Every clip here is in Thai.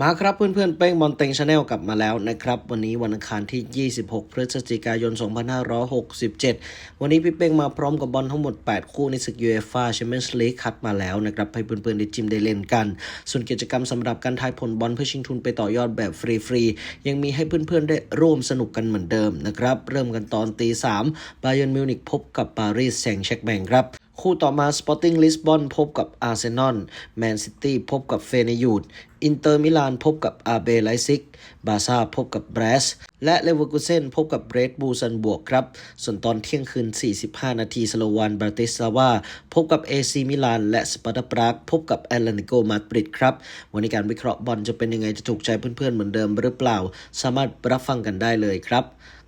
มาครับเพื่อนๆเป้งบอลเต็งชาแนลกลับมาแล้วนะครับ วันนี้วันอังคารที่ 26 พฤศจิกายน 2567 วันนี้พี่เป้งมาพร้อมกับบอลทั้งหมด 8 คู่ในศึกยูเอฟ่าแชมเปี้ยนส์ลีกคัดมาแล้วนะครับ ให้เพื่อนๆได้จิมได้เล่นกัน ส่วนกิจกรรมสำหรับการทายผลบอลเพื่อชิงทุนไปต่อยอดแบบฟรีๆ ยังมีให้เพื่อนๆได้ร่วมสนุกกันเหมือนเดิมนะครับ เริ่มกันตอนตี3บาเยิร์นมิวนิกพบกับปารีสแซงต์แชร์กแมงครับ คู่ต่อมา Sporting Lisbon พบกับอาร์เซนอลแมนซิตี้พบกับเฟเนยูดอินเตอร์มิลานพบกับอาเบไลซิก บาซ่าพบกับเบรส และเลเวอร์กูเซนพบกับเรดบูซันบวกครับ ส่วนตอนเที่ยงคืน 45 นาทีสโลวานบราติสลาวา พบกับเอซีมิลานและสปาร์ตาปรากพบกับแอตเลติโกมาดริดครับ วันนี้การวิเคราะห์บอลจะเป็นยังไงจะถูกใจเพื่อนๆ เหมือนเดิมหรือเปล่า สามารถรับฟังกันได้เลยครับ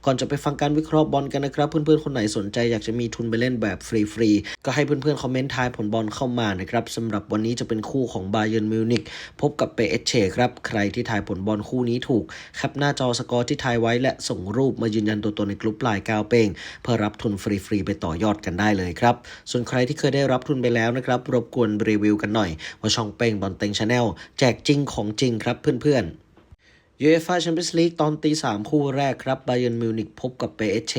ก่อนจะไปฟังการวิเคราะห์บอลกันนะครับ เพื่อนๆคนไหนสนใจอยากจะมีทุนไปเล่นแบบฟรีๆก็ให้เพื่อนๆคอมเมนต์ทายผลบอลเข้ามานะครับสำหรับวันนี้จะเป็นคู่ของบาเยิร์นมิวนิกพบกับเปเอเชครับใครที่ทายผลบอลคู่นี้ถูกแคปหน้าจอสกอร์ที่ทายไว้และส่งรูปมายืนยันตัวตนในกลุ่มปลายกาวเป้งเพื่อรับทุนฟรีๆไปต่อยอดกันได้เลยครับส่วนใครที่เคยได้รับทุนไปแล้วนะครับรบกวนรีวิวกันหน่อย ว่าช่องเป้งบอลเต็งชาแนลแจกจริงของจริงครับเพื่อนๆ ยูเอฟ่าแชมเปี้ยนส์ลีกตอนตีสามคู่แรกครับบาเยิร์นมิวนิกพบกับเปเอเช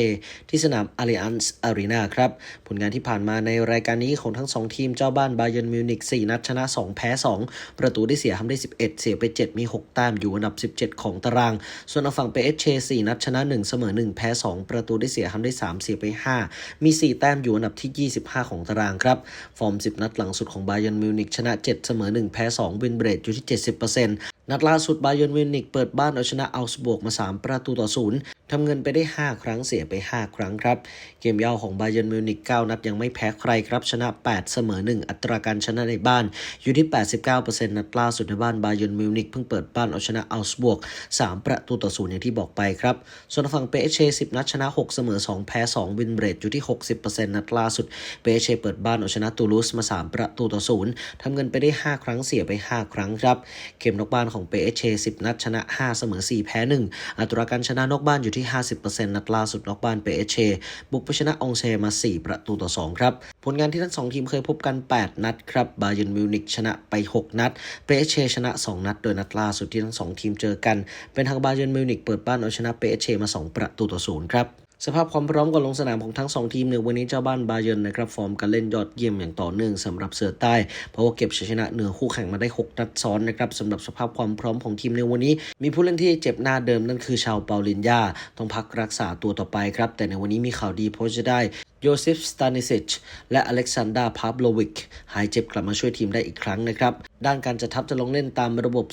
ที่สนามอาริอันส์อารีนาครับ ผลงานที่ผ่านมาในรายการนี้ของทั้ง 2 ทีมเจ้าบ้านบาเยิร์นมิวนิก4 นัดชนะ 2 แพ้ 2 ประตูได้เสียทำได้ 11 เสียไป 7 มี 6 แต้มอยู่อันดับ 17 ของตาราง ส่วนทาฝั่งเปเอเช4นัดชนะ 1 เสมอ 1 แพ้ 2 ประตูได้เสียทำได้ 3 เสียไป 5 มี 4 แต้มอยู่อันดับที่ 25 ของตารางครับฟอร์ม 10 นัดหลังสุดของบาเยิร์นมิวนิกชนะ 7 เสมอ 1 แพ้ 2วินเบรดอยู่ที่ 70% นัดล่าสุดบาเยิร์นมิวนิกเปิดบ้านเอาชนะอัลสบวกมา 3 ประตูต่อศูนย์ทำเงินไปได้ 5 ครั้งเสียไป 5 ครั้งครับ มเย่าของบาเยิร์นมิวนิก9นัดยังไม่แพ้ใครครับชนะ 8 เสมอ 1 อัตราการชนะในบ้านอยู่ที่ 89%นัดล่าสุดในบ้านบาเยิร์นมิวนิกเพิ่งเปิดบ้านเอาชนะอัลส์บวก 3 ประตูต่อศูนย์อย่างที่บอกไปครับ ส่วนฝั่งเปเช10 นัดชนะ 6 เสมอ 2 แพ้ 2 วินเบรดอยู่ที่ 60%นัดล่าสุดเปเชเปิดบ้านเอาชนะตูลูสมา 3 ประตูต่อศูนย์ทำเงินไปได้ 5 ครั้งเสียไป 5 ครั้งครับเกมนอกบ้านของเปเช10 นัดชนะ 5 เสมอ 4 แพ้ 1 อัตราการชนะนอกบ้านอยู่ที่ 50%นัดล่าสุดนอกบ้านเปเชบุกไปชนะองเชมา 4 ประตูต่อ 2 ครับ ผลงานที่ทั้ง 2 ทีมเคยพบกัน 8 นัดครับบาเยิร์นมิวนิกชนะไป 6 นัดเปเชชนะ 2 นัด โดยนัดล่าสุดที่ทั้ง 2 ทีมเจอกัน เป็นทางบาเยิร์นมิวนิกเปิดบ้านเอาชนะเปเชมา 2 ประตูต่อ 0 ครับ สภาพความพร้อมก่อนลงสนามของทั้ง 2 ทีมในวันนี้เจ้าบ้านบาเยิร์นนะครับ ฟอร์มการเล่นยอดเยี่ยมอย่างต่อเนื่องสำหรับเสือใต้ เพราะว่าเก็บชัยชนะเหนือคู่แข่งมาได้ 6 นัดซ้อนนะครับสำหรับสภาพความพร้อมของทีมในวันนี้ มีผู้เล่นที่เจ็บหน้าเดิมนั่นคือชาวเปาลินยาต้องพักรักษาตัวต่อไปครับ แต่ในวันนี้มีข่าวดีเพราะจะได้โยเซฟสตานิซิชและอเล็กซานดราพาบโลวิก หายเจ็บกลับมาช่วยทีมได้อีกครั้งนะครับ ด้านการจัดทัพจะลงเล่นตามระบบ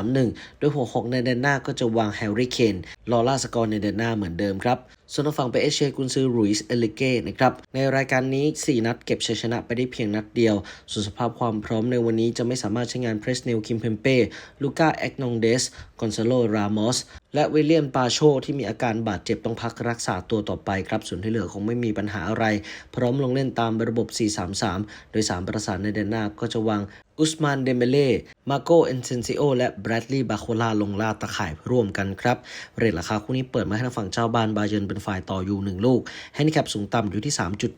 4-2-3-1โดยหัวหอกในแดนหน้าก็จะวางแฮร์รี่ เคน ลอล่าสกอร์ในแดนหน้าเหมือนเดิมครับ ส่วนทางฝั่งเปเอเชกุนซือรุยส์เอลิเก้นะครับในรายการนี้ 4 นัดเก็บชัยชนะไปได้เพียงนัดเดียว ส่วนสภาพความพร้อมในวันนี้จะไม่สามารถใช้งานเพรสเนลคิมเพมเป้ลูก้าแอกนองเดสกอนซาโลรามอสและวิลเลียมปาโชที่มีอาการบาดเจ็บต้องพักรักษาตัวต่อไปครับ ส่วนที่เหลือคงไม่มีปัญหาอะไร พร้อมลงเล่นตามระบบ 4-3-3 โดย 3 ประสานในแดนหน้าก็จะวางอุสมานเดเมเล่ มาโกเอนเซนซิโอ และแบรดลีย์บาโคลาลงล่าตะข่ายร่วมกันครับ เรทราคาคู่นี้เปิดมาให้ทางฝั่งเจ้าบ้านบาเยิร์นเป็นฝ่ายต่ออยู่1ลูกแฮนดิแคปสูงต่ำอยู่ที่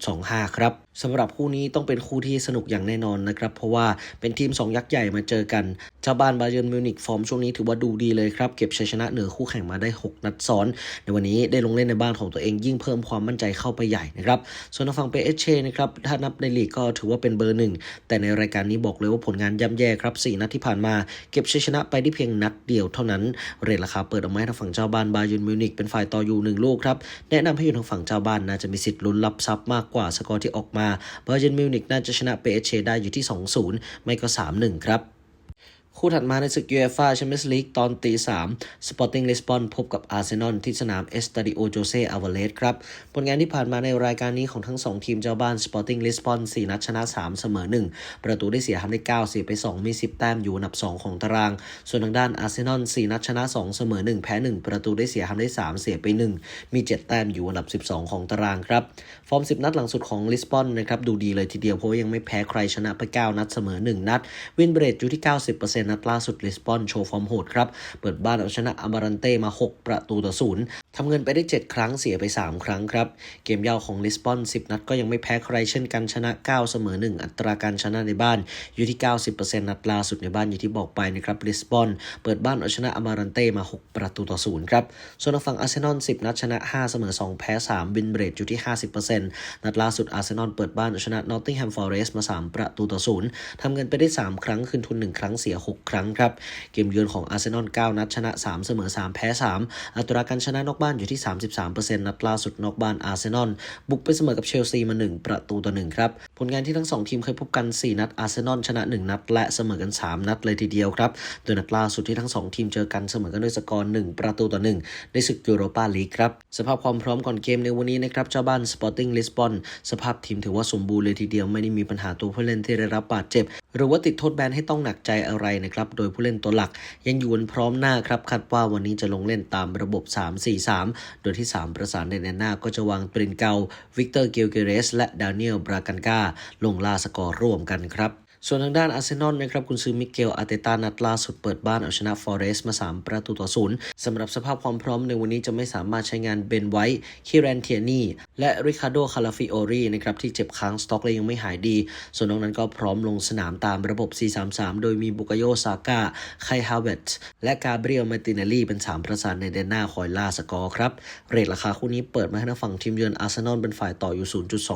3.25 ครับสำหรับคู่นี้ต้องเป็นคู่ที่สนุกอย่างแน่นอนนะครับ เพราะว่าเป็นทีม 2 ยักษ์ใหญ่มาเจอกัน เจ้าบ้านบาเยิร์นมิวนิกฟอร์มช่วงนี้ถือว่าดูดีเลยครับ เก็บชัยชนะเหนือคู่แข่งมาได้ 6 นัดซ้อน ในวันนี้ได้ลงเล่นในบ้านของตัวเองยิ่งเพิ่มความมั่นใจเข้าไปใหญ่นะครับ ส่วนทางฝั่งเปเอเชนะครับ ถ้านับในลีกก็ถือว่าเป็นเบอร์หนึ่ง แต่ในรายการนี้บอกเลยว่าผลงานย่ำแย่ครับ 4 นัดที่ผ่านมา เก็บชัยชนะไปได้เพียงนัดเดียวเท่านั้น เรทราคาเปิดออกมาให้ทางฝั่งเจ้าบ้านบาเยิร์นมิวนิกเป็นฝ่ายต่ออยู่หนึ่งลูกครับ แนะนำให้อยู่ทางฝั่งเจ้าบ้านน่าจะมีสิทธิ์ลุ้นรับทรัพย์มากกว่าสกอร์ที่ออกมาบาเยิร์นมิวนิกน่าจะชนะเปเอเชได้อยู่ที่ 2-0 ไม่ก็ 3-1 ครับ คู่ถัดมาในศึกยูเอฟ่าแชมเปี้ยนส์ลีกตอนตีสามสปอร์ติ้งลิสบอนพบกับอาร์เซนอลที่สนามเอสตาดิโอโจเซอาวาเลสครับผลงานที่ผ่านมาในรายการนี้ของทั้ง 2 ทีมเจ้าบ้านสปอร์ติ้งลิสบอน4 นัดชนะ 3 เสมอ 1 ประตูได้เสียทำได้9เสียไป 2 มี 10 แต้มอยู่อันดับ 2 ของตาราง ส่วนทางด้านอาร์เซนอล4นัดชนะ 2 เสมอ 1 แพ้ 1 ประตูได้เสียทำได้ 3 เสียไป 1 มี 7 แต้มอยู่อันดับ 12 ของตารางครับฟอร์ม 10 นัดหลังสุดของลิสบอนนะครับดูดีเลยทีเดียวเพราะยังไม่แพ้ใครชนะไป9นัดเสมอ 1 นัด วินเบรดอยู่ที่ 90%นัดล่าสุดลิสบอนโชว์ฟอร์มโหดครับ เปิดบ้านเอาชนะอามารันเต้มา 6 ประตูต่อศูนย์ทำเงินไปได้ 7 ครั้งเสียไป 3 ครั้งครับ เกมยาวของลิสบอน 10 นัดก็ยังไม่แพ้ใครเช่นกันชนะ 9 เสมอ 1 อัตราการชนะในบ้านอยู่ที่ 90%นัดล่าสุดในบ้านอยู่ที่บอกไปนะครับลิสบอนเปิดบ้านเอาชนะอามารันเต้มา 6 ประตูต่อศูนย์ครับส่วนทางฝั่งอาร์เซนอล 10 นัดชนะ 5 เสมอ 2 แพ้3วินเบรดอยู่ที่ 50%นัดล่าสุดอาร์เซนอลเปิดบ้านเอาชนะนอตติงแฮมฟอเรสต์มา 3 ประตูต่อศูนย์ทำเงินไปได้ 3 ครั้งคืนทุน 1 ครั้งเสีย 6ครั้งครับ เกมเยือนของอาร์เซนอล9นัดชนะ 3 เสมอ 3 แพ้ 3 อัตราการชนะนอกบ้านอยู่ที่ 33%นัดล่าสุดนอกบ้านอาร์เซนอลบุกไปเสมอกับเชลซีมา 1 ประตูต่อ1ครับ ผลงานที่ทั้ง 2 ทีมเคยพบกัน 4 นัดอาร์เซนอลชนะ 1 นัด และเสมอกัน 3 นัดเลยทีเดียวครับ โดยนัดล่าสุดที่ทั้ง 2 ทีมเจอกันเสมอกันด้วยสกอร์1ประตูต่อ1ในศึกยูโรปาลีกครับสภาพความพร้อมก่อนเกมในวันนี้นะครับเจ้าบ้านสปอร์ติ้งลิสบอนสภาพทีมถือว่าสมบูรณ์เลยทีเดียวไม่ได้มีปัญหาตัวผู้เล่นที่ได้รับบาดเจ็บ หรือว่าติดโทษแบนให้ต้องหนักใจอะไรนะครับ โดยผู้เล่นตัวหลักยังอยู่นพร้อมหน้าครับคาดว่าวันนี้จะลงเล่นตามระบบ 3-4-3 โดยที่ 3 ประสานในแนวหน้าก็จะวางปรินเกาวิกเตอร์เกลเกเรส และดานิเอลบรากันกาลงล่าสกอร์ร่วมกันครับ ส่วนทางด้านอาร์เซนอลนะครับคุณซื้อมิเกลอาร์เตตานัดล่าสุดเปิดบ้านเอาชนะฟอเรสต์มา 3 ประตูต่อศูนย์สำหรับสภาพความพร้อมในวันนี้จะไม่สามารถใช้งานเบนไวท์คิรันเทียนีและริคาโดคาลาฟิโอรีนะครับที่เจ็บค้างสต็อกและยังไม่หายดี ส่วนนอกนั้นก็พร้อมลงสนามตามระบบ 4-3-3 โดยมีบุกโยซาก้าไคฮาเวตและกาเบรียลมาตินลลี่เป็น 3 ประสานในเดนหน้าคอยล่าสกอร์ครับ เรทราคาคู่นี้เปิดมาให้ทางฝั่งทีมเยือนอาร์เซนอลเป็นฝ่ายต่ออยู่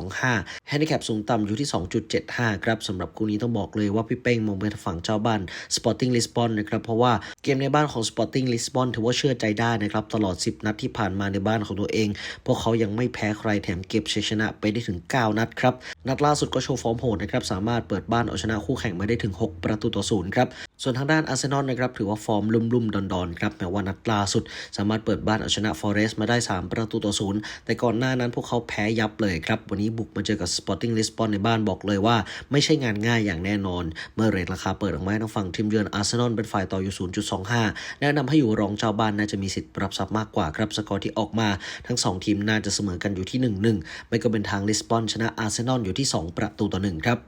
0.25แฮนดิแคปสูงต่ำอยู่ที่ 2.75 ครับสำหรับคู่นี้ต้องบอกบอกเลยว่าพี่เป้งมองไปฝั่งเจ้าบ้าน Sporting Lisbon นะครับเพราะว่าเกมในบ้านของ Sporting Lisbon ถือว่าเชื่อใจได้นะครับตลอด 10 นัดที่ผ่านมาในบ้านของตัวเอง พวกเขายังไม่แพ้ใครแถมเก็บชัยชนะไปได้ถึง 9 นัดครับ นัดล่าสุดก็โชว์ฟอร์มโหดนะครับสามารถเปิดบ้านเอาชนะคู่แข่งมาได้ถึง 6 ประตูต่อศูนย์ครับส่วนทางด้านอาร์เซนอลนะครับถือว่าฟอร์มลุ่มๆดอนๆครับแม้ว่านัดล่าสุด สามารถเปิดบ้านเอาชนะฟอเรสต์มาได้ 3 ประตูต่อศูนย์แต่ก่อนหน้านั้นพวกเขาแพ้ยับเลยครับวันนี้บุกมาเจอกับ Sporting Lisbon ในบ้านบอกเลยว่าไม่ใช่งานง่ายอย่างแแน่นอน เมื่อเรทราคาเปิดออกมาให้ทางฝั่งทีมเยือนอาร์เซนอลเป็นฝ่ายต่ออยู่ 0.25 แนะนำให้อยู่รองเจ้าบ้านน่าจะมีสิทธิ์รับทรัพย์มากกว่าครับสกอร์ที่ออกมาทั้ง 2 ทีมน่าจะเสมอกันอยู่ที่ 1-1 ไม่ก็เป็นทางลิสบอนชนะอาร์เซนอลอยู่ที่ 2 ประตูต่อ1ครับ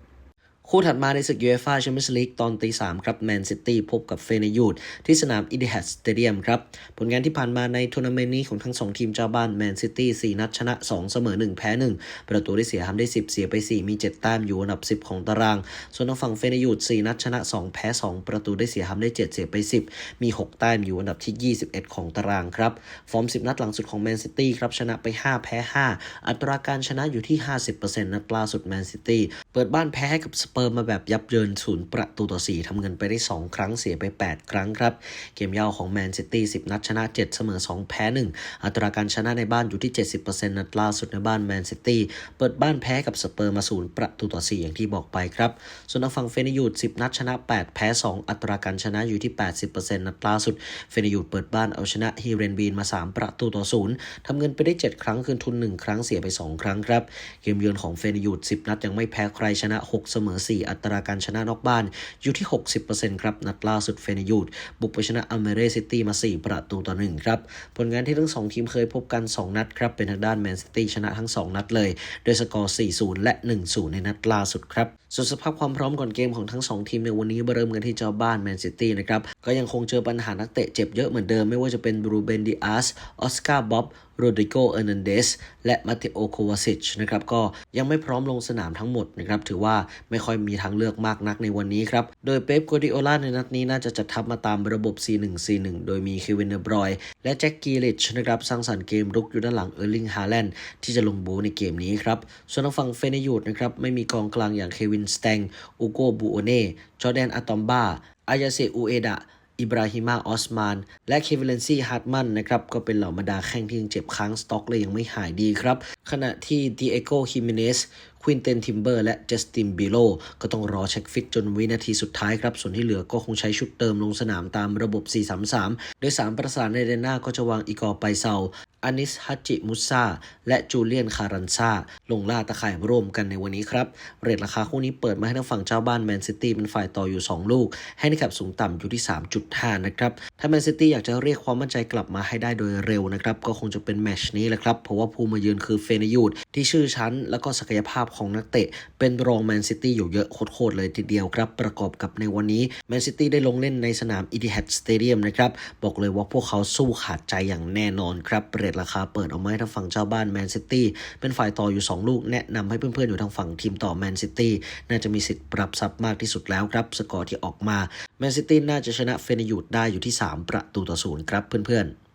คู่ถัดมาในศึกยูเอฟ่าแชมเปี้ยนส์ลีกตอนตีสามครับแมนซิตี้พบกับเฟเนยูดที่สนามอิดิฮัดสเตเดียมครับ ผลงานที่ผ่านมาในทัวร์นาเมนต์นี้ของทั้ง2ทีมเจ้าบ้านแมนซิตี้4นัดชนะ 2 เสมอ 1 แพ้ 1 ประตูได้เสียทำได้ 10 เสียไป 4 มี 7 แต้มอยู่อันดับ 10 ของตาราง ส่วนทางฝั่งเฟเนยูด4นัดชนะ 2 แพ้ 2 ประตูได้เสียทำได้ 7 เสียไป 10 มี 6 แต้มอยู่อันดับที่ 21 ของตารางครับฟอร์ม 10 นัดหลังสุดของแมนซิตี้ครับชนะไป 5 แพ้ 5 อัตราการชนะอยู่ที่ 50%นัดล่าสุดแมนซิตี้เปิดบ้านแพ้ให้กับสเปอร์มาแบบยับเยินศูนย์ประตูต่อ 4 ทำเงินไปได้ 2 ครั้งเสียไป 8 ครั้งครับ เกมยาวของแมนซิตี้ 10 นัดชนะ 7 เสมอ 2 แพ้ 1 อัตราการชนะในบ้านอยู่ที่ 70%นัดล่าสุดในบ้านแมนซิตี้ เปิดบ้านแพ้กับสเปอร์มาศูนย์ประตูต่อ 4 อย่างที่บอกไปครับ ส่วนทางฝั่งเฟเนยูด10 นัดชนะ 8 แพ้ 2 อัตราการชนะอยู่ที่ 80%นัดล่าสุด เฟเนยูดเปิดบ้านเอาชนะฮีเรนบีนมา 3 ประตูต่อ 0 ทำเงินไปได้ 7 ครั้งคืนทุน 1 ครั้งเสียไป 2 ครั้งครับ เกมเยือนของเฟนยูด10 นัดยังไม่แพ้ใครชนะ 6 เสมอ4อัตราการชนะนอกบ้านอยู่ที่ 60%ครับ นัดล่าสุดเฟนยูดบุกไปชนะอเมเรซิตี้มา 4 ประตูต่อ 1 ครับ ผลงานที่ทั้ง 2 ทีมเคยพบกัน 2 นัดครับ เป็นทางด้านแมนซิตี้ชนะทั้ง 2 นัดเลย โดยสกอร์ 4-0 และ 1-0 ในนัดล่าสุดครับ ส่วนสภาพความพร้อมก่อนเกมของทั้ง 2 ทีมในวันนี้เริ่มกันที่เจ้าบ้านแมนซิตี้นะครับ ก็ยังคงเจอปัญหานักเตะเจ็บเยอะเหมือนเดิมไม่ว่าจะเป็นบรูเบนดิอาสออสการ์บ๊อบโรดริโก เอร์นันเดส และมาเตโอ โควาซิชนะครับ ก็ยังไม่พร้อมลงสนามทั้งหมดนะครับ ถือว่าไม่ค่อยมีทางเลือกมากนักในวันนี้ครับ โดยเป๊ปกัวดิโอลาในนัดนี้น่าจะจัดทัพมาตามระบบ 4-1-4-1 โดยมีเควินเดบรอย และแจ็คกีลิชนะครับ สร้างสรรค์เกมรุกอยู่ด้านหลังเออร์ลิง ฮาแลนด์ที่จะลงบูในเกมนี้ครับ ส่วนทางฝั่งเฟเนยูดนะครับ ไม่มีกองกลางอย่างเควินสแตงอูโกบูโอเน่จอแดนอะตอมบาอายาเซอูเอดะอิบราฮิมาออสมาน และเควิเลนซีฮาร์ดมันนะครับ ก็เป็นเหล่าบรรดาแข้งที่ยังเจ็บค้างสต็อกเลยยังไม่หายดีครับ ขณะที่ดิเอโกฮิเมเนสควินเตนทิมเบอร์และเจสตินบิโลก็ต้องรอเช็คฟิตจนวินาทีสุดท้ายครับ ส่วนที่เหลือก็คงใช้ชุดเติมลงสนามตามระบบ 4-3-3 โดย 3 ประสานในเดนหน้าก็จะวางอีกอร์ไปเซา อานิสฮัจิมุซาและจูเลียนคารันซาลงล่าตะข่ายร่วมกันในวันนี้ครับ เรทราคาคู่นี้เปิดมาให้ทางฝั่งเจ้าบ้านแมนซิตี้เป็นฝ่ายต่ออยู่ 2 ลูก ให้ในแคปสูงต่ำอยู่ที่ 3.5 นะครับ ถ้าแมนซิตี้อยากจะเรียกความมั่นใจกลับมาให้ได้โดยเร็วนะครับ ก็คงจะเป็นแมตชนี้แหละครับ เพราะว่าผู้มาเยือนคือเฟนยูดที่ชื่อชั้น แล้วก็ศักยภาพของนักเตะ เป็นรองแมนซิตี้อยู่เยอะโคตรๆเลยทีเดียวครับ ประกอบกับในวันนี้แมนซิตี้ได้ลงเล่นในสนามอีดิฮัดสเตเดียมนะครับบอกเลยว่าพวกเขาสู้ขาดใจอย่างแน่นอนครับเรทราคาเปิดออกมาให้ทางฝั่งเจ้าบ้านแมนซิตี้เป็นฝ่ายต่ออยู่ 2 ลูก แนะนำให้เพื่อนๆ อยู่ทางฝั่งทีมต่อแมนซิตี้น่าจะมีสิทธิ์ปรับซับมากที่สุดแล้วครับ สกอร์ที่ออกมาแมนซิตี้น่าจะชนะเฟนยูดได้อยู่ที่ 3 ประตูต่อศูนย์ครับเพื่อนๆ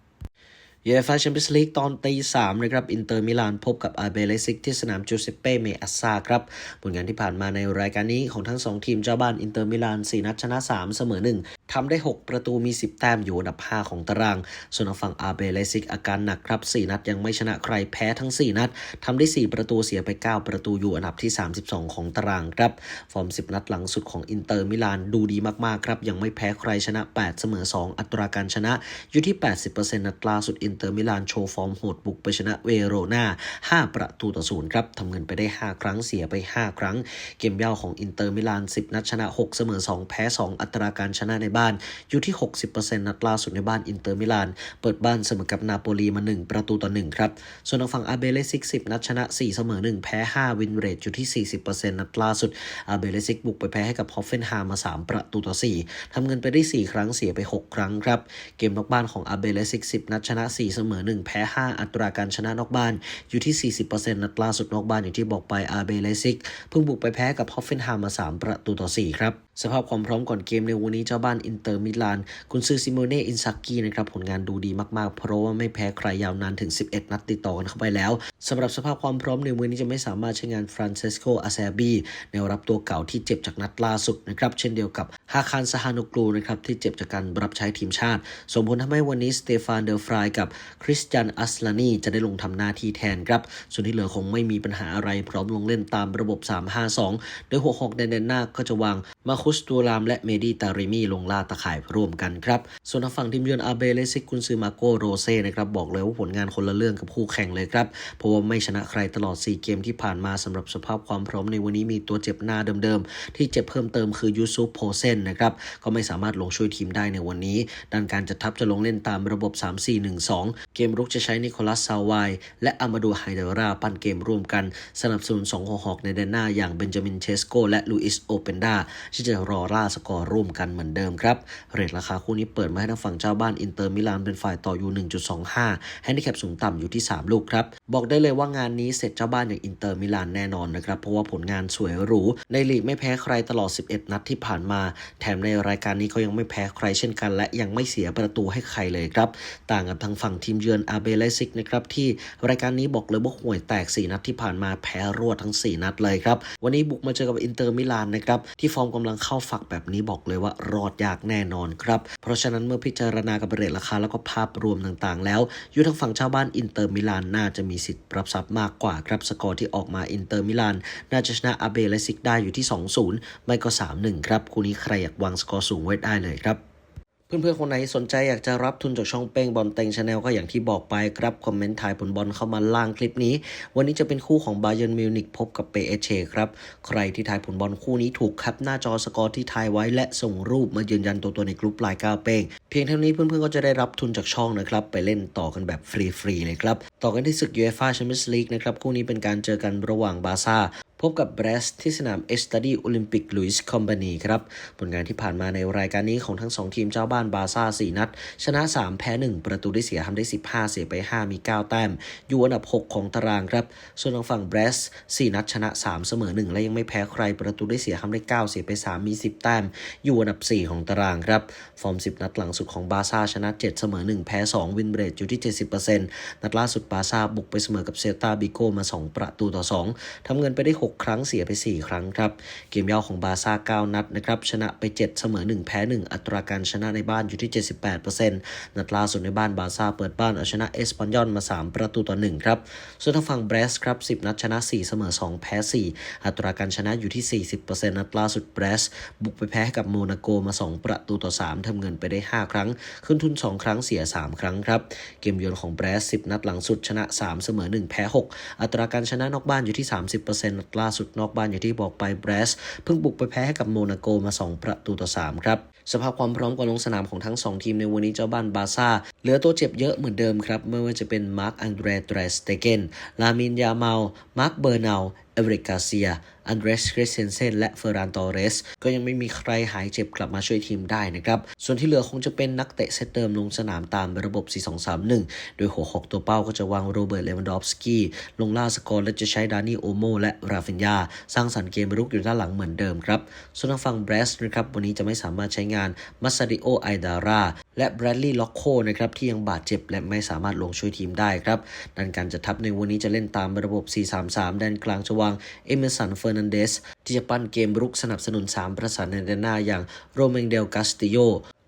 เอฟ่าแชมเปี้ยนส์ลีกตอนตีสามนะครับ อินเตอร์มิลานพบกับอาเบเลซิกที่สนามจูเซเป้ เมอัสซาครับ ผลงานที่ผ่านมาในรายการนี้ของทั้ง 2 ทีมเจ้าบ้านอินเตอร์มิลาน 4 นัดชนะ 3 เสมอ 1 ทำได้ 6 ประตูมี 10 แต้มอยู่อันดับ 5 ของตาราง ส่วนฝั่งอาเบเลซิกอาการหนักครับ 4 นัดยังไม่ชนะใครแพ้ทั้ง 4 นัดทำได้ 4 ประตูเสียไป 9 ประตูอยู่อันดับที่ 32 ของตารางครับ ฟอร์ม 10 นัดหลังสุดของอินเตอร์มิลานดูดีมากๆครับยังไม่แพ้ใครชนะ 8 เสมอ 2 อัตราการชนะอยู่ที่ 80%นัดล่าสุดอินเตอร์มิลานโชว์ฟอร์มโหดบุกไปชนะเวโรนา5 ประตูต่อศูนย์ครับทำเงินไปได้ 5 ครั้งเสียไป 5 ครั้ง เกมเย่าของอินเตอร์มิลาน 10 นัดชนะ 6 เสมอ 2 แพ้ 2 อัตราการชนะในบ้าน อยู่ที่ 60%นัดล่าสุดในบ้านอินเตอร์มิลาน เปิดบ้านเสมอกับนาโปลีมา 1 ประตูต่อ 1 ครับ ส่วนทางฝั่งอาเบเลซิก 10 นัดชนะ 4 เสมอ 1 แพ้ 5 วินเรทอยู่ที่ 40%นัดล่าสุดอาเบเลซิกบุกไปแพ้ให้กับฮอฟเฟนฮามมา 3 ประตูต่อ 4ทำเงินไปได้ 4 ครั้งเสียไป 6 ครั้งครับ เกมนอกบ้านของอาเบเลซิก 10 นัดชนะ 4เสมอ 1 แพ้ 5 อัตราการชนะนอกบ้านอยู่ที่ 40%นัดล่าสุดนอกบ้านอย่างที่บอกไปอาเบเลซิก เพิ่งบุกไปแพ้กับฮอฟเฟนฮามมา 3 ประตูต่อ 4 ครับ สภาพความพร้อมก่อนเกมในวันนี้เจ้าบ้านอินเตอร์มิลานคุณซือซิโมเน่อินซักกี้นะครับผลงานดูดีมากๆ เพราะว่าไม่แพ้ใครยาวนานถึง 11 นัดติดต่อกันเข้าไปแล้วสำหรับสภาพความพร้อมในวันนี้จะไม่สามารถใช้งานฟรานเซสโกอาเซบีแนวรับตัวเก่าที่เจ็บจากนัดล่าสุดนะครับเช่นเดียวกับฮาคารซาฮานุกลูนะครับที่เจ็บจากการรับใช้ทีมชาติส่งผลทำให้วันนี้สเตฟานเดอฟรายกับคริสเตียนอัสลานีจะได้ลงทำหน้าที่แทนครับส่วนที่เหลือคงไม่มีปัญหาอะไรพร้อมลงเล่นตามระบบ 3-5-2 โดยหัวหอกแดนหน้าก็จะวางมาคุคุสตูราม และเมดีตาริมีลงล่าตะข่ายร่วมกันครับ ส่วนทางฝั่งทีมเยือนอาเบเลซิกกุนซือมาโกโรเซ่นะครับบอกเลยว่าผลงานคนละเรื่องกับคู่แข่งเลยครับ เพราะว่าไม่ชนะใครตลอด 4 เกมที่ผ่านมาสำหรับสภาพความพร้อมในวันนี้มีตัวเจ็บหน้าเดิมๆ ที่เจ็บเพิ่มเติมคือยูซุปโพเซนนะครับก็ไม่สามารถลงช่วยทีมได้ในวันนี้ด้านการจัดทัพจะลงเล่นตามระบบ 3-4-1-2 เกมรุกจะใช้นิโคลัสซาวายและอามาดูไฮเดราปั้นเกมร่วมกัน สนับสนุน2หัวหอกในแดนหน้าอย่างเบนจามินเชสโกและลูอิสโอเปนดาที่จะรอล่าสกอร์ร่วมกันเหมือนเดิมครับ เรทราคาคู่นี้เปิดมาให้ทางฝั่งเจ้าบ้านอินเตอร์มิลานเป็นฝ่ายต่ออยู่ 1.25ให้ในแคปสูงต่ำอยู่ที่ 3 ลูกครับ บอกได้เลยว่างานนี้เสร็จเจ้าบ้านอย่างอินเตอร์มิลานแน่นอนนะครับ เพราะว่าผลงานสวยหรู ในลีกไม่แพ้ใครตลอด 11 นัดที่ผ่านมา แถมในรายการนี้เขายังไม่แพ้ใครเช่นกัน และยังไม่เสียประตูให้ใครเลยครับ ต่างกับทางฝั่งทีมเยือนอาเบเลซิกนะครับที่รายการนี้บอกเลยว่าห่วยแตก 4 นัดที่ผ่านมาแพ้รวดทั้ง 4 นัดเลยครับวันนี้บุกมาเจอกับอินเตอร์มิลานนะครับที่ฟอร์มกำลังเข้าฝักแบบนี้บอกเลยว่ารอดยากแน่นอนครับ เพราะฉะนั้นเมื่อพิจารณากับเรทราคาแล้วก็ภาพรวมต่างๆ แล้วอยู่ทางฝั่งชาวบ้านอินเตอร์มิลานน่าจะมีสิทธิ์รับทรัพย์มากกว่าครับสกอร์ที่ออกมาอินเตอร์มิลานน่าจะชนะอาเบเลซิกได้อยู่ที่ 2-0 ไม่ก็ 3-1 ครับ คู่นี้ใครอยากวางสกอร์สูงไว้ได้เลยครับ เพื่อนๆ คนไหนสนใจอยากจะรับทุนจากช่องเป้งบอลเต็งชาแนลก็อย่างที่บอกไปครับ คอมเมนต์ถ่ายผลบอลเข้ามาล่างคลิปนี้ วันนี้จะเป็นคู่ของบาเยิร์นมิวนิกพบกับเปเอเชครับ ใครที่ทายผลบอลคู่นี้ถูกครับหน้าจอสกอร์ที่ทายไว้และส่งรูปมายืนยันตัวตัวในกลุ่มลายก้าวเป้ง เพียงเท่านี้เพื่อนๆ ก็จะได้รับทุนจากช่องนะครับ ไปเล่นต่อกันแบบฟรีๆเลยครับ ต่อกันที่ศึกยูเอฟ่าแชมเปี้ยนส์ลีกนะครับ คู่นี้เป็นการเจอกันระหว่างบาซ่าพบกับเบรสที่สนามเอสตาดีโอลิมปิกลุยส์คอมบานีครับ ผลงานที่ผ่านมาในรายการนี้ของทั้ง2ทีมเจ้าบ้านบาซ่า 4 นัด ชนะ 3 แพ้ 1 ประตูได้เสียทำได้ 15 เสียไป 5 มี 9 แต้ม อยู่อันดับ 6 ของตารางครับ ส่วนทางฝั่งเบรส 4 นัดชนะ 3 เสมอ 1 และยังไม่แพ้ใคร ประตูได้เสียทำได้ 9 เสียไป 3 มี 10 แต้ม อยู่อันดับ 4 ของตารางครับ ฟอร์ม 10 นัดหลังสุดของบาซ่าชนะ 7 เสมอ 1 แพ้ 2 วินเบรทอยู่ที่ 70%นัดล่าสุดบาซ่าบุกไปเสมอกับเซลตาบิโกมา 2 ประตูต่อ 2 ทำเงินไปได้ 6 ครั้งเสียไป 4 ครั้งครับ เกมเย่าของบาซ่า 9 นัดนะครับ ชนะไป 7 เสมอ 1 แพ้ 1 อัตราการชนะในบ้านอยู่ที่ 78%นัดล่าสุดในบ้านบาซ่าเปิดบ้านเอาชนะเอสปันยอนมา 3 ประตูต่อ 1 ครับส่วนทางฝั่งเบรสครับ 10 นัดชนะ 4 เสมอ 2 แพ้ 4 อัตราการชนะอยู่ที่ 40%นัดล่าสุดเบรส บุกไปแพ้กับโมนาโกมา 2 ประตูต่อ 3ทำเงินไปได้ 5 ครั้ง ขึ้นทุน 2 ครั้งเสีย 3 ครั้งครับ เกมเยือนของเบรส 10 นัดหลังสุดชนะ 3 เสมอ 1 แพ้ 6 อัตราการชนะนอกบ้านอยู่ที่ 30%นัดล่าสุดนอกบ้านอย่างที่บอกไปเบรส เพิ่งบุกไปแพ้ให้กับโมนาโกมา 2 ประตูต่อ 3 ครับ สภาพความพร้อมก่อนลงสนามของทั้ง 2 ทีมในวันนี้เจ้าบ้านบาร์ซ่าเหลือตัวเจ็บเยอะเหมือนเดิมครับ ไม่ว่าจะเป็นมาร์กอันเดรเตรสเตเกนลามินยาเมา มาร์กเบอร์นา เอเวริกกาเซีย อันเดรสคริสเซนเซนและเฟอร์รานตอเรส ก็ยังไม่มีใครหายเจ็บกลับมาช่วยทีมได้นะครับ ส่วนที่เหลือคงจะเป็นนักเตะเซตเดิมลงสนามตามระบบ 4-2-3-1 โดยหัวหอกตัวเป้าก็จะวางโรเบิร์ตเลวันดอฟสกี้ ลงล่าสกอร์และจะใช้ดานี่โอโมและราฟินยา สร้างสรรค์เกมรุกอยู่ด้านหลังเหมือนเดิมครับ ส่วนทางฝั่งเบรสนะครับวันนี้จะไม่สามารถใช้งานมัสซาดิโอไอดาราและแบรดลีย์ล็อกโคนะครับที่ยังบาดเจ็บและไม่สามารถลงช่วยทีมได้ครับดันการจะทัพในวันนี้จะเล่นตามระบบ 4-3-3แดนกลางจะวางเอเมสันเฟอร์นันเดสที่จะปั้นเกมรุกสนับสนุน 3 ประสานในแดนหน้าอย่างโรเมงเดลกาสติโย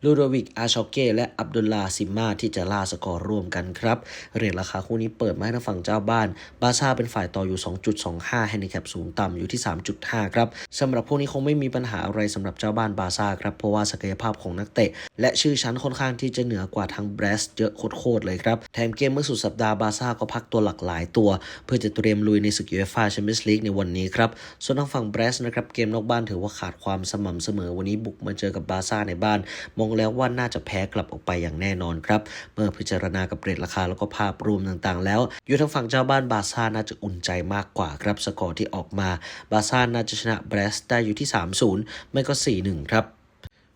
ลูโดวิก อาชอเก้และอับดุลลาซิมมาที่จะล่าสกอร์ร่วมกันครับ เรทราคาคู่นี้เปิดมาให้ทางฝั่งเจ้าบ้าน บาซ่าเป็นฝ่ายต่ออยู่ 2.25แฮนดิแคปสูงต่ำอยู่ที่ 3.5 ครับสำหรับพวกนี้คงไม่มีปัญหาอะไรสำหรับเจ้าบ้านบาซ่าครับ เพราะว่าศักยภาพของนักเตะ และชื่อชั้นค่อนข้างที่จะเหนือกว่าทางเบรสเยอะโคตรเลยครับ แถมเกมเมื่อสุดสัปดาห์บาซ่าก็พักตัวหลากหลายตัว เพื่อจะเตรียมลุยในศึกยูเอฟ่าแชมเปี้ยนส์ลีกในวันนี้ครับส่วนทางฝั่งเบรสนะครับเกมนอกบ้านถือว่าขาดความสม่ำเสมอวันนี้บุกมาเจอกับบาซ่าในบ้านมองแล้วว่าน่าจะแพ้กลับออกไปอย่างแน่นอนครับ เมื่อพิจารณากับเรทราคาแล้วก็ภาพรวมต่างๆ แล้วอยู่ทางฝั่งเจ้าบ้านบาซ่าน่าจะอุ่นใจมากกว่าครับสกอร์ที่ออกมา บาซ่าน่าจะชนะเบรสได้อยู่ที่ 3-0 ไม่ก็ 4-1 ครับ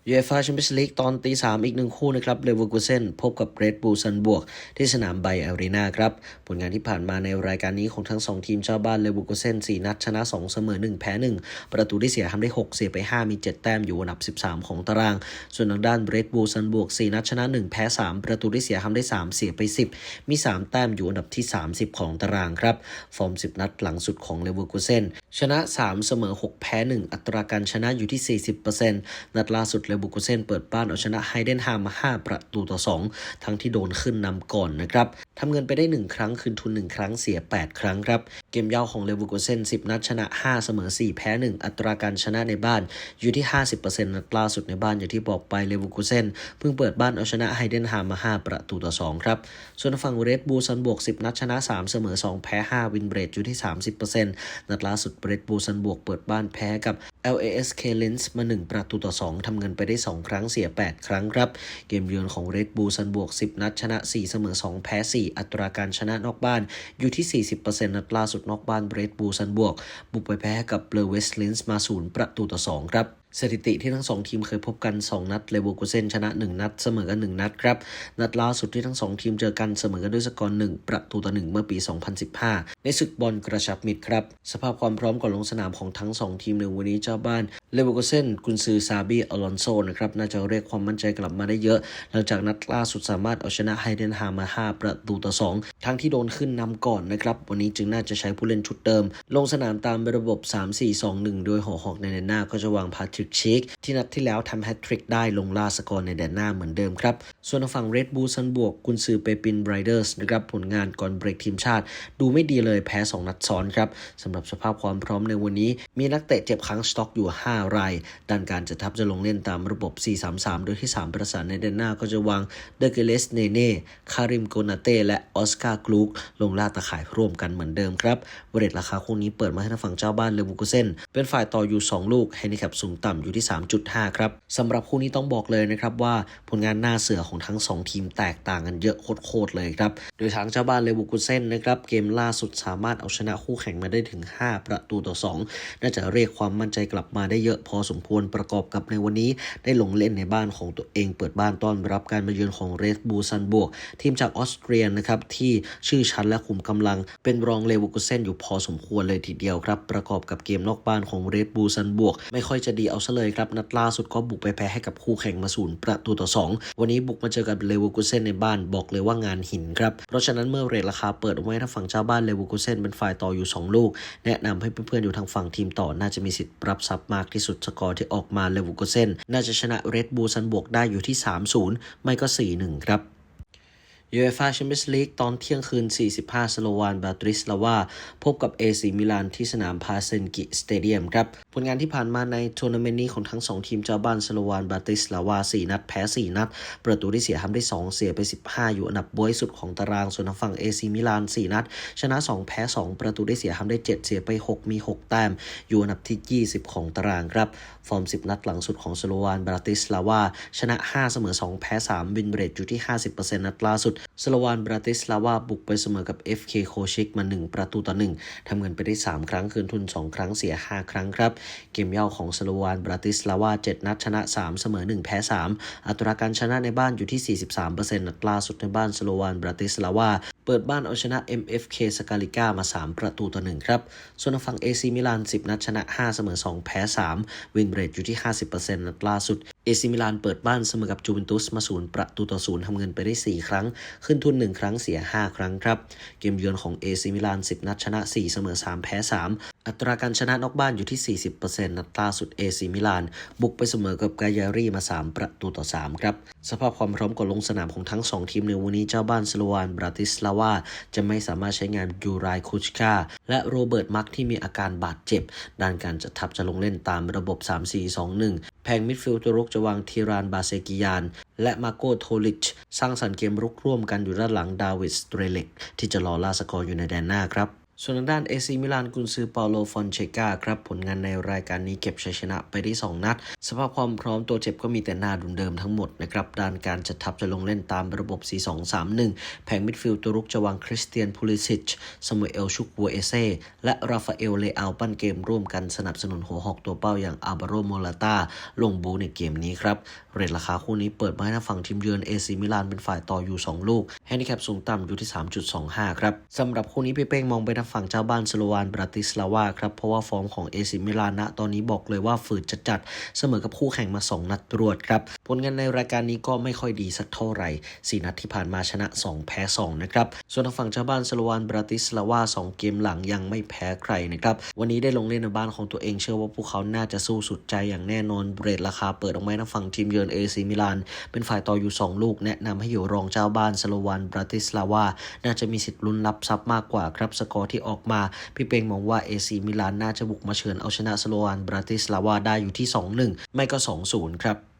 ยูเอฟ่าแชมเปี้ยนส์ลีกตอนตีสามอีกหนึ่งคู่นะครับเลเวอร์กูเซนพบกับเรดบู l ซันบวก ที่สนามไบอารีนาครับ ผลงานที่ผ่านมาในรายการนี้ของทั้ง 2 ทีมเจ้าบ้านเลเวอร์กูเซน4นัดชนะ 2 เสมอ 1 แพ้ 1 ประตูที่เสียทำได้ 6 เสียไป 5 มี 7 แต้มอยู่อันดับ 13 ของตาราง ส่วนทางด้านเรดบู l ซันบวก 4 นัดชนะ 1 แพ้ 3 ประตูที่เสียทำได้ 3 เสียไป 10 มี 3 แต้มอยู่อันดับที่ 30 ของตารางครับฟอร์ม 10 นัดหลังสุดของเลเวอร์กูเซนชนะ 3 เสมอ 6 แพ้ 1 อัตราการชนะอยู่ที่ 40%นัดล่าสุดเลเวอร์กูเซนเปิดบ้านเอาชนะไฮเดนฮามมา 5 ประตูต่อ 2 ทั้งที่โดนขึ้นนำก่อนนะครับทำเงินไปได้ 1 ครั้ง คืนทุน 1 ครั้งเสีย 8 ครั้งครับ เกมเยาของเลเวอร์กูเซน10 นัดชนะ 5 เสมอ 4 แพ้ 1 อัตราการชนะในบ้านอยู่ที่ 50%นัดล่าสุดในบ้านอย่างที่บอกไปเลเวอร์กูเซนเพิ่งเปิดบ้านเอาชนะไฮเดนฮามมา 5 ประตูต่อ 2 ครับ ส่วนฝั่งเรดบูลซันบวก 10 นัดชนะ 3 เสมอ 2 แพ้ 5 วินเบรดอยู่ที่ 30%นัดล่าสุดเรดบูลซันบวกเปิดบ้านแพ้กับ LASK Lens มา 1 ประตูต่อ 2 ทำเงินไปได้ 2 ครั้งเสีย 8 ครั้งครับ เกมเยือนของ Red Bull ซันบวก 10 นัด ชนะ 4 เสมอ 2 แพ้ 4 อัตราการชนะนอกบ้านอยู่ที่ 40%นัดล่าสุดนอกบ้าน Red Bull ซันบวก บุกไปแพ้กับ b l u e West Lens มา 0 ประตูต่อ 2 ครับ สถิติที่ทั้ง2ทีมเคยพบกัน 2 นัดเลเวอร์กูเซนชนะ 1 นัดเสมอกัน 1 นัดครับ นัดล่าสุดที่ทั้ง2ทีมเจอกันเสมอกันด้วยสกอร์1ประตูต่อ1เมื่อปี 2015 ในศึกบอลกระชับมิตรครับ สภาพความพร้อมก่อนลงสนามของทั้ง 2 ทีมในวันนี้เจ้าบ้านเลเวอร์กูเซนกุนซือซาบีอลอนโซนะครับน่าจะเรียกความมั่นใจกลับมาได้เยอะ หลังจากนัดล่าสุดสามารถเอาชนะไฮเดนฮามา 5 ประตูต่อ 2 ทั้งที่โดนขึ้นนำก่อนนะครับวันนี้จึงน่าจะใช้ผู้เล่นชุดเดิม ลงสนามตามระบบ 3-4-2-1 โดยหอหอกในแดนหน้าก็จะวางพาทริกชิกที่นัดที่แล้วทำแฮตทริกได้ลงล่าสกอร์ในแดนหน้าเหมือนเดิมครับ ส่วนทางฝั่งเรดบูซันบวกกุนซือเปปินไรเดอร์สนะครับผลงานก่อนเบรกทีมชาติ ดูไม่ดีเลยแพ้ 2 นัดซ้อนครับสำหรับสภาพความพร้อมในวันนี้ มีนักเตะเจ็บค้างสต็อกอยู่ 5 รายด้านการจะทับจะลงเล่นตามระบบ 4-3-3 โดยที่ 3 ประสานในแดนหน้าก็จะวางเดเกเลสเนเน่คาริมโกนาเต้และออสการ์กลูกลงล่าตะข่ายร่วมกันเหมือนเดิมครับเรทราคาคู่นี้เปิดมาให้ทางฝั่งเจ้าบ้านเลวูกุเซนเป็นฝ่ายต่ออยู่ 2 ลูกให้ในแคปสูงต่ำอยู่ที่ 3.5 ครับสำหรับคู่นี้ต้องบอกเลยนะครับว่าผลงานหน้าเสือของทั้ง 2 ทีมแตกต่างกันเยอะโคตรเลยครับ โดยทางเจ้าบ้านเลวูกุเซนนะครับเกมล่าสุดสามารถเอาชนะคู่แข่งมาได้ถึง 5 ประตูต่อ 2 น่าจะเรียกความมั่นใจกลับมาได้เยอะพอสมควรประกอบกับในวันนี้ ได้ลงเล่นในบ้านของตัวเองเปิดบ้านต้อนรับการมาเยือนของเรดบูซันบวกทีมจากออสเตรียนะครับที่ชื่อชั้นและขุมกำลัง เป็นรองเลวูกุเซนอยู่พอสมควรเลยทีเดียวครับ ประกอบกับเกมนอกบ้านของเรดบูซันบวก ไม่ค่อยจะดีเอาซะเลยครับ นัดล่าสุดก็บุกไปแพ้ให้กับคู่แข่งมาศูนย์ประตูต่อ 2 วันนี้บุกมาเจอกับเลเวอร์คูเซนในบ้านบอกเลยว่างานหินครับ เพราะฉะนั้นเมื่อเรทราคาเปิดไว้ถ้าฝั่งเจ้าบ้านเลเวอร์คูเซนเป็นฝ่ายต่ออยู่ 2 ลูก แนะนำให้เพื่อนๆอยู่ทางฝั่งทีมต่อน่าจะมีสิทธิ์รับทรัพย์มากที่สุดสกอร์ที่ออกมาเลเวอร์คูเซนน่าจะชนะเรดบูซันบวกได้อยู่ที่ 3-0 ไม่ก็ 4-1 ครับ ยูเอฟ่าแชมเปี้ยนส์ลีกตอนเที่ยงคืน 45 สโลวานบาตริสลาวา พบกับเอซีมิลานที่สนามพาเซนกิสเตเดียมครับ ผลงานที่ผ่านมาในทัวร์นาเมนต์นี้ของทั้ง 2 ทีมเจ้าบ้านสโลวานบาตริสลาวา 4 นัด แพ้ 4 นัด ประตูที่เสียทำได้ 2 เสียไป 15 อยู่อันดับบวยสุดของตาราง ส่วนทางฝั่งเอซีมิลาน 4 นัด ชนะ 2 แพ้ 2 ประตูได้เสียทำได้ 7 เสียไป 6 มี 6 แต้ม อยู่อันดับที่ 20 ของตารางครับ ฟอร์ม 10 นัดหลังสุดของสโลวานบาติสลาวา ชนะ 5 เสมอ 2 แพ้ 3 วินเรทอยู่ที่ 50%นัดล่าสุดสโลวานบราติสลาวาบุกไปเสมอกับ FK โคชิกมา 1 ประตูต่อ 1 ทำเงินไปได้ 3 ครั้งคืนทุน 2 ครั้งเสีย 5 ครั้งครับ เกมเย่าของสโลวานบราติสลาวา 7 นัดชนะ 3 เสมอ 1 แพ้ 3 อัตราการชนะในบ้านอยู่ที่ 43%นัดล่าสุดในบ้านสโลวานบราติสลาวาเปิดบ้านเอาชนะ MFK สกาลิก้ามา 3 ประตูต่อ 1 ครับ ส่วนฝั่ง AC มิลาน 10 นัดชนะ 5 เสมอ 2 แพ้ 3 วินเรทอยู่ที่ 50%นัดล่าสุด เอซิมิลานเปิดบ้านเสมอกับจูเวนตุสมาศูนย์ประตูต่อศูนย์ทำเงินไปได้ 4 ครั้ง ขึ้นทุน 1 ครั้งเสีย 5 ครั้งครับ เกมเยือนของเอซิมิลาน 10 นัดชนะ 4 เสมอ 3 แพ้ 3 อัตราการชนะนอกบ้านอยู่ที่ 40%นัดล่าสุดเอซิมิลาน บุกไปเสมอกับกายารีมา 3 ประตูต่อ 3 ครับ สภาพความพร้อมก่อนลงสนามของทั้ง 2 ทีมในวันนี้เจ้าบ้านสโลวานบราติสลาวา จะไม่สามารถใช้งานยูไรคุชกาและโรเบิร์ตมักที่มีอาการบาดเจ็บ ด้านการจัดทัพจะลงเล่นตามระบบ 3-4-2-1แผงมิดฟิลด์ตัวรุกจะวางทีรานบาเซกิยาน และมาโกโทลิช สร้างสรรค์เกมรุกร่วมกันอยู่ด้านหลังดาวิดสเตรเล็กที่จะรอล่าสกอร์อยู่ในแดนหน้าครับ ส่วนทางด้านเอซีมิลานกุนซือเปาโลฟอนเชกาครับ ผลงานในรายการนี้เก็บชัยชนะไปได้ 2 นัด สภาพความพร้อมตัวเจ็บก็มีแต่หน้าดุนเดิมทั้งหมดนะครับ ด้านการจัดทัพจะลงเล่นตามระบบ 4-2-3-1 แผงมิดฟิลด์ตัวรุกจะวางคริสเตียนพูลิซิชสมูเอลชุกวัวเอเซและราฟาเอลเลอาปั้นเกมร่วมกันสนับสนุนหัวหอกตัวเป้าอย่างอาบาโรโมลาตาลงบูในเกมนี้ครับเรทราคาคู่นี้เปิดมาให้ทางฝั่งทีมเยือนเอซีมิลานเป็นฝ่ายต่ออยู่2ลูกแฮนดิแคปสูงต่ำอยู่ที่ 3.25 ครับสำหรับคู่นี้พี่เป้งมองไปทับฝั่งเจ้าบ้านสโลวานบราติสลาวาครับเพราะว่าฟอร์มของเอซิมิลานะตอนนี้บอกเลยว่าฝืดจัดๆเสมอกับคู่แข่งมา 2 นัดรวดครับ ลงานในรายการนี้ก็ไม่ค่อยดีสักเท่าไหร่ 4 นัดที่ผ่านมาชนะ 2 แพ้ 2 นะครับ ส่วนทางฝั่งเจ้าบ้านสโลวานบราติสลาวา 2 เกมหลังยังไม่แพ้ใครนะครับ วันนี้ได้ลงเล่นในบ้านของตัวเองเชื่อว่าพวกเขาน่าจะสู้สุดใจอย่างแน่นอน เบรทราคาเปิดออกมาทางฝั่งทีมเยือนเอซิมิลาน เป็นฝ่ายต่ออยู่ 2 ลูก แนะนำให้อยู่รองเจ้าบ้านสโลวานบราติสลาวา น่าจะมีสิทธิ์ลุ้นรับทรัพย์มากกว่าครับ สกอร์ที่ออกมา พี่เปงมองว่าเอซีมิลานน่าจะบุกมาเฉือนเอาชนะสโลวานบราติสลาวาได้อยู่ที่ 2-1 ไม่ก็ 2-0 ครับ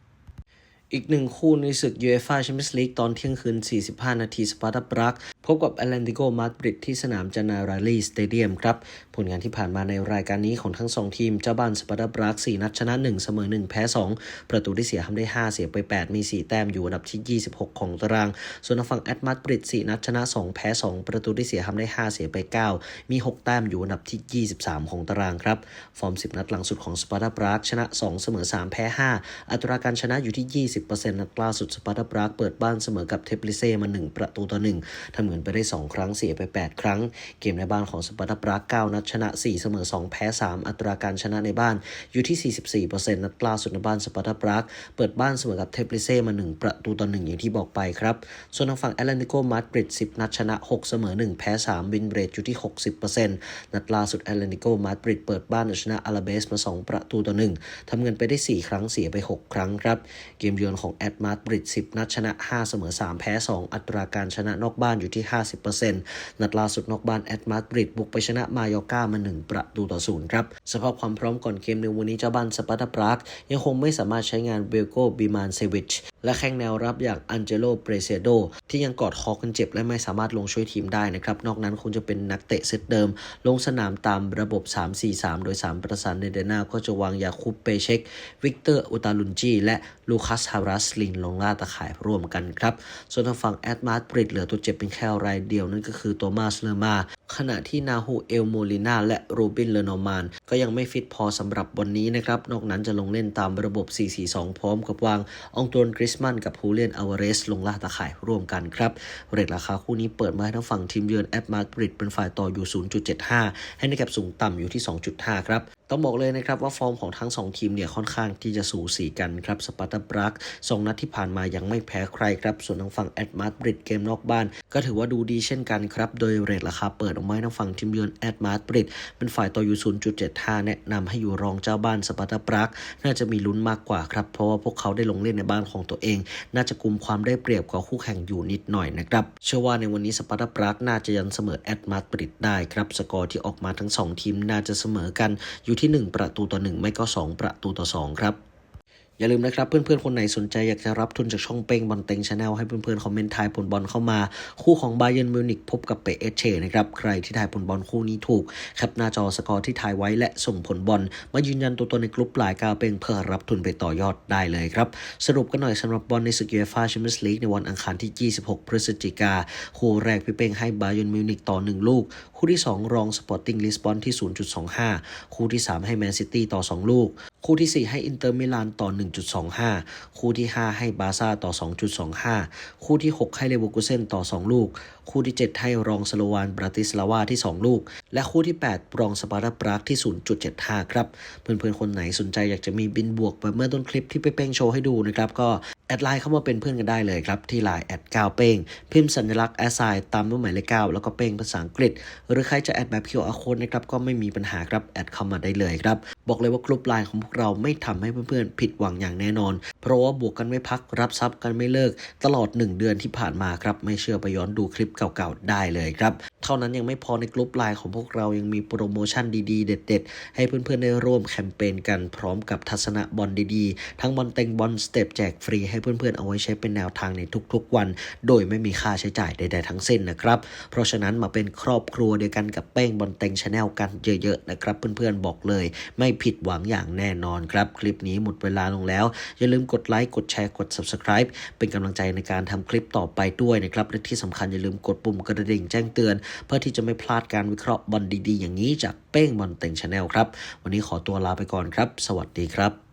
อีกหนึ่งคู่ในศึก UEFA Champions League ตอนเที่ยงคืน 45 นาทีสปาร์ตาปรักพบกับแอตแลนติโกมาดริดที่สนามจานาราลีสเตเดียมครับ ผลงานที่ผ่านมาในรายการนี้ของทั้ง 2 ทีม เจ้าบ้านสปาร์ตาปรัก4 นัดชนะ 1 เสมอ 1 แพ้ 2 ประตูที่เสียทำได้ 5 เสียไป 8 มี 4 แต้มอยู่อันดับที่ 26 ของตาราง ส่วนฝั่งแอตมาดริด4 นัดชนะ 2 แพ้ 2 ประตูที่เสียทำได้ 5 เสียไป 9 มี 6 แต้มอยู่อันดับที่ 23 ของตารางครับฟอร์ม 10 นัดหลังสุดของสปาร์ตาปรักชนะ 2 เสมอ 3 แพ้ 5 อัตราการชนะอยู่ที่ 20 10%นัดล่าสุดสปาร์ตาปรักเปิดบ้านเสมอกับเทปลิเซ่มา 1 ประตูต่อ1ทำเงินไปได้ 2 ครั้งเสียไป 8 ครั้ง เกมในบ้านของสปาร์ตาปรัก9นัดชนะ 4 เสมอ 2 แพ้ 3 อัตราการชนะในบ้านอยู่ที่ 44%นัดล่าสุดในบ้านสปาร์ตาปรักเปิดบ้านเสมอกับเทปลิเซ่มา 1 ประตูต่อ1อย่างที่บอกไปครับ ส่วนทางฝั่งแอตแลนติโกมาดริด10 นัดชนะ 6 เสมอ 1 แพ้ 3 วินเรทอยู่ที่ 60%นัดล่าสุดแอตแลนติโกมาดริดเปิดบ้านชนะอาราเบสมา 2 ประตูต่อ1ทำเงินไปได้ 4 ครั้งเสียไป 6 ครั้งครับ เกมเยือนของแอตมาดริด10 นัดชนะ 5 เสมอ 3 แพ้ 2 อัตราการชนะนอกบ้านอยู่ที่ 50%นัดล่าสุดนอกบ้านแอตมาดริดบุกไปชนะมายอก้ามา 1 ประตูต่อ0ครับสภาพความพร้อมก่อนเกมในวันนี้เจ้าบ้านสปาร์ตาปรากยังคงไม่สามารถใช้งานเวลโกบิมานเซวิช และแข้งแนวรับอย่างอันเจโลเปรเซโดที่ยังกอดคอกันเจ็บและไม่สามารถลงช่วยทีมได้นะครับ นอกนั้นคงจะเป็นนักเตะเซตเดิม ลงสนามตามระบบ 3-4-3 โดย 3 ประสานในเดน่าก็จะวางยาคูปเปเชกวิกเตอร์อุตาลุนจีและลูคัสฮารัสลินลงล่าตะข่ายร่วมกันครับ ส่วนทางฝั่งแอดมาดริดเหลือตัวเจ็บเป็นแค่รายเดียวนั่นก็คือโตมาสเลอร์มาขณะที่นาฮูเอลโมลินาและโรบินเลโนมาน ก็ยังไม่ฟิตพอสำหรับวันนี้นะครับ นอกนั้นจะลงเล่นตามระบบ 4-4-2 พร้อมกับวางองตวนกริสมันกับฮูเลียนอาวเรสลงล่าตะข่ายร่วมกันครับเรทราคาคู่นี้เปิดมาให้ทั้งฝั่งทีมเยือนแอตมาดริดเป็นฝ่ายต่ออยู่ 0.75 ให้ในแกลบสูงต่ำอยู่ที่ 2.5 ครับ ต้องบอกเลยนะครับว่าฟอร์มของทั้ง 2 ทีมเนี่ยค่อนข้างที่จะสูสีกันครับสปาร์ตาบรักสองนัดที่ผ่านมายังไม่แพ้ใครครับ ส่วนทางฝั่งแอดมาดริดเกมนอกบ้าน ก็ถือว่าดูดีเช่นกันครับ โดยเรทราคาเปิดออกมาทางฝั่งทีมเยือนแอดมาดริดเป็นฝ่ายต่ออยู่ 0.75 แนะนำให้อยู่รองเจ้าบ้านสปาร์ตาบรักน่าจะมีลุ้นมากกว่าครับ เพราะว่าพวกเขาได้ลงเล่นในบ้านของตัวเอง น่าจะกุมความได้เปรียบกว่าคู่แข่งอยู่นิดหน่อยนะครับเชื่อว่าในวันนี้สปาร์ตาบรักน่าจะยันเสมอแอดมาดริดได้ครับสกอร์ที่ออกมาทั้งสองทีมน่าจะเสมอกันอยู่ที่ 1 ประตูต่อ 1 ไม่ก็ 2 ประตูต่อ 2 ครับ อย่าลืมนะครับเพื่อนๆ คนไหนสนใจอยากจะรับทุนจากช่องเป้งบอลเต็งชาแนลให้เพื่อนๆ คอมเมนต์ทายผลบอลเข้ามา คู่ของบาเย r n m มิวนิกพบกับเปเอเชนะครับ ใครที่ทายผลบอลคู่นี้ถูกแคปหน้าจอสกอร์ที่ทายไว้และส่งผลบอล มายืนยันตัวตนในกลุ่มปลายกาเป้งเพื่อรับทุนไปต่อยอดได้เลยครับ สรุปกันหน่อยสำหรับบอลในศึกยูเอฟ่าแชมเปี้ยนส์ลีกในวันอังคารที่ 26 พฤศจิกาคู่แรกพี่เป้งให้บาเย r n m มิวนิกต่อ 1 ลูก คู่ที่ 2 รองสปอร์ติ้งลิสบอนที่ 0.25 คู่ที่ 3 ให้แมนซิตี้ต่อ 2 ลูก คู่ที่ 4 ให้อินเตอร์มิลานต่อ 1.25 คู่ที่ 5 ให้บาซ่าต่อ 2.25 คู่ที่ 6 ให้เลเวอร์กูเซนต่อ 2 ลูก คู่ที่ 7 ให้รองสโลวานบราติสลาวาที่ 2 ลูก และคู่ที่ 8 รองสปาร์ตาปรากที่ 0.75 ครับ เพื่อนๆ คนไหนสนใจอยากจะมีบินบวกแบบเมื่อต้นคลิปที่ไปเป้งโชว์ให้ดูนะครับก็แอดไลน์เข้ามาเป็นเพื่อนกันได้เลยครับ ที่ไลน์แอดก้าวเป้ง พิมพ์สัญลักษณ์แอสไซตามด้วยหมายเลข9แล้วก็เป้งภาษาอังกฤษ หรือใครจะแอดแบบ QR code นะครับก็ไม่มีปัญหาครับ แอดเข้ามาได้เลยครับบอกเลยว่ากลุ่มไลน์ของพวกเราไม่ทำให้เพื่อนๆผิดหวังอย่างแน่นอน เพราะว่าบวกกันไม่พักรับทรัพย์กันไม่เลิก ตลอด 1 เดือนที่ผ่านมาครับ ไม่เชื่อไปย้อนดูคลิปเก่าๆได้เลยครับ เท่านั้นยังไม่พอในกลุ่มไลน์ของพวกเรายังมีโปรโมชั่นดีๆ เด็ด ๆ ให้เพื่อนๆได้ร่วมแคมเปญกันพร้อมกับทัศนะบอลดีๆ ทั้งบอลเต็งบอลสเต็ปแจกฟรีให้เพื่อนๆเอาไว้ใช้เป็นแนวทางในทุกๆวัน โดยไม่มีค่าใช้จ่ายใด ๆ ทั้งสิ้นนะครับ เพราะฉะนั้นมาเป็นครอบครัวเดียวกันกับเป้งบอลเต็งชาแนลกันเยอะๆนะครับ เพื่อนๆบอกเลยไม่ผิดหวังอย่างแน่นอนครับ คลิปนี้หมดเวลาลงแล้ว อย่าลืมกดไลค์ กดแชร์ กด subscribe เป็นกำลังใจในการทำคลิปต่อไปด้วยนะครับ และที่สำคัญอย่าลืมกดปุ่มกระดิ่งแจ้งเตือน เพื่อที่จะไม่พลาดการวิเคราะห์บอลดีๆ อย่างนี้จากเป้งบอลเต็งชาแนลครับ วันนี้ขอตัวลาไปก่อนครับ สวัสดีครับ